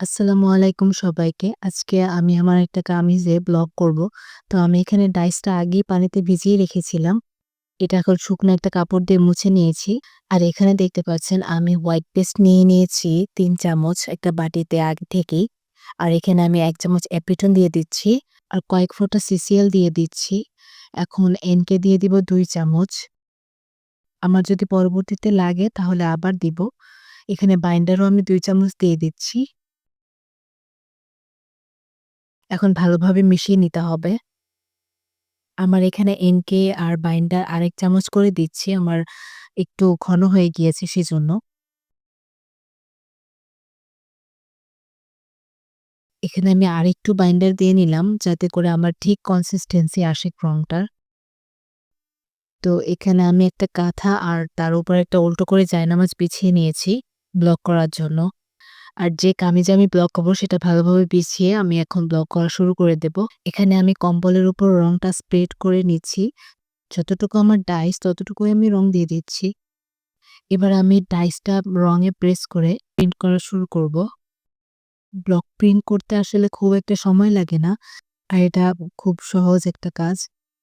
আসসালামু আলাইকুম সবাইকে। আজকে আমি আমার একটা কামিজে ব্লগ করব। তো আমি এখানে ডাইসটা আগেই পানিতে ভিজিয়ে রেখেছিলাম। এটা এখন শুকনো একটা কাপড় দিয়ে মুছে নিয়েছি। আর এখানে দেখতে পাচ্ছেন, আমি হোয়াইট পেস্ট নিয়ে নিয়েছি তিন চামচ একটা বাটিতে আগে থেকেই। আর এখানে আমি এক চামচ অ্যাপিটন দিয়ে দিচ্ছি। আর কয়েক ফোঁটা সিসিএল দিয়ে দিচ্ছি। এখন এনকে দিয়ে দিব দুই চামচ। আমার যদি পরবর্তীতে লাগে তাহলে আবার দিব। এখানে বাইন্ডারও আমি দুই চামচ দিয়ে দিচ্ছি। এখন ভালোভাবে মিশিয়ে নিতে হবে। আমার এখানে এনকে আর বাইন্ডার আরেক চামচ করে দিচ্ছি। আমার একটু ঘন হয়ে গিয়েছে সেজন্য। এখানে আমি আরেকটু বাইন্ডার দিয়ে নিলাম, যাতে করে আমার ঠিক কনসিস্টেন্সি আসে রংটার। তো এখানে আমি একটা কাঁথা আর তার উপর একটা উল্টো করে জায়নামাজ বিছিয়ে নিয়েছি ব্লক করার জন্য। আর যে কামিজে আমি ব্লক করব, সেটা ভালোভাবে বিছিয়ে আমি এখন ব্লক করা শুরু করে দেব। এখানে আমি কম্বলের উপর রংটা স্প্রেড করে নিচ্ছি। যতটুকু আমার ডাইস ততটুকুই আমি রং দিয়ে দিচ্ছি। এবার আমি ডাইসটা রঙে প্রেস করে প্রিন্ট করা শুরু করব। ব্লক প্রিন্ট করতে আসলে খুব একটা সময় লাগে না। আর এটা খুব সহজ একটা কাজ।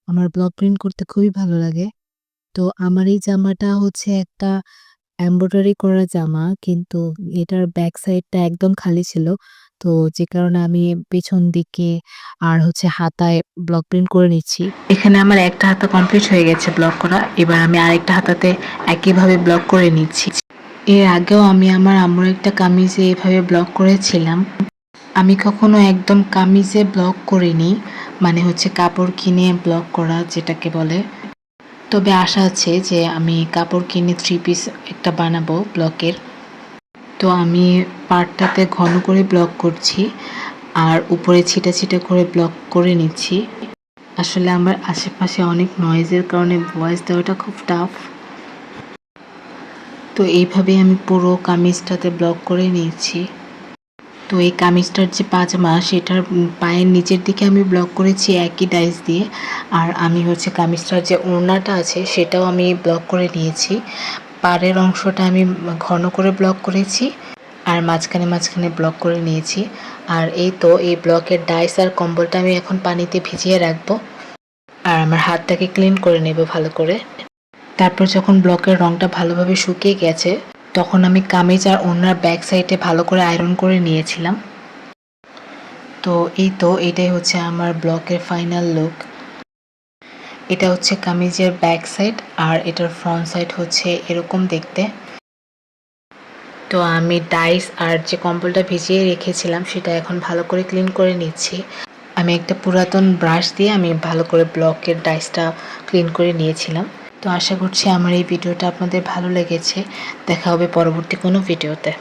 আমার ব্লক প্রিন্ট করতে খুবই ভালো লাগে। তো আমার এই জামাটা হচ্ছে একটা এমব্রয়ডারি করা জামা, কিন্তু এটার ব্যাক সাইডটা একদম খালি ছিল। তো যে কারণে আমি পেছন দিকে আর হচ্ছে হাতায় ব্লক প্রিন্ট করে নিচ্ছি। এখানে আমার একটা হাতা কমপ্লিট হয়ে গেছে ব্লক করা। এবার আমি আরেকটা হাতাতে একইভাবে ব্লক করে নিচ্ছি। এর আগেও আমি আমার আম্মুর একটা কামিজে এভাবে ব্লক করেছিলাম। আমি কখনো একদম কামিজে ব্লক করিনি। মানে হচ্ছে কাপড় কিনে ব্লক করা যেটাকে বলে। তবে আশা আছে যে আমি কাপড় কিনে থ্রি পিস একটা বানাবো ব্লকের। তো আমি পার্টটাতে ঘন করে ব্লক করছি। আর উপরে ছিটা, ছিটা করে ব্লক করে নিচ্ছি। আসলে আমার আশেপাশে অনেক নয়েজের কারণে ভয়েস দেওয়াটা খুব টাফ। তো এইভাবেই আমি পুরো কামিজটাতে ব্লক করে নিয়েছি। তো এই কামিজটার যে পাজামা সেটার পায়ের নিচের দিকে আমি ব্লক করেছি একই ডাইস দিয়ে। আর আমি হচ্ছে কামিজটার যে ওড়নাটা আছে সেটাও আমি ব্লক করে নিয়েছি। পাড়ের অংশটা আমি ঘন করে ব্লক করেছি। আর মাঝখানে, মাঝখানে ব্লক করে নিয়েছি। আর এই তো এই ব্লকের ডাইস আর কম্বলটা আমি এখন পানিতে ভিজিয়ে রাখব। আর আমার হাতটাকে ক্লিন করে নেব ভালো করে। তারপর যখন ব্লকের রংটা ভালোভাবে শুকিয়ে গেছে তখন আমি কামিজ আর ওড়নার ব্যাক সাইডে ভালো করে আয়রন করে নিয়েছিলাম। তো এই তো এটাই হচ্ছে আমার ব্লকের ফাইনাল লুক। এটা হচ্ছে কামিজের ব্যাক সাইড আর এটার ফ্রন্ট সাইড হচ্ছে এরকম দেখতে। তো আমি ডাইস আর যে কম্বলটা ভিজিয়ে রেখেছিলাম সেটা এখন ভালো করে ক্লিন করে নিচ্ছি। আমি একটা পুরাতন ব্রাশ দিয়ে আমি ভালো করে ব্লকের ডাইসটা ক্লিন করে নিয়েছিলাম। তো আশা করছি আমার এই ভিডিওটা আপনাদের ভালো লেগেছে। দেখা হবে পরবর্তী কোনো ভিডিওতে।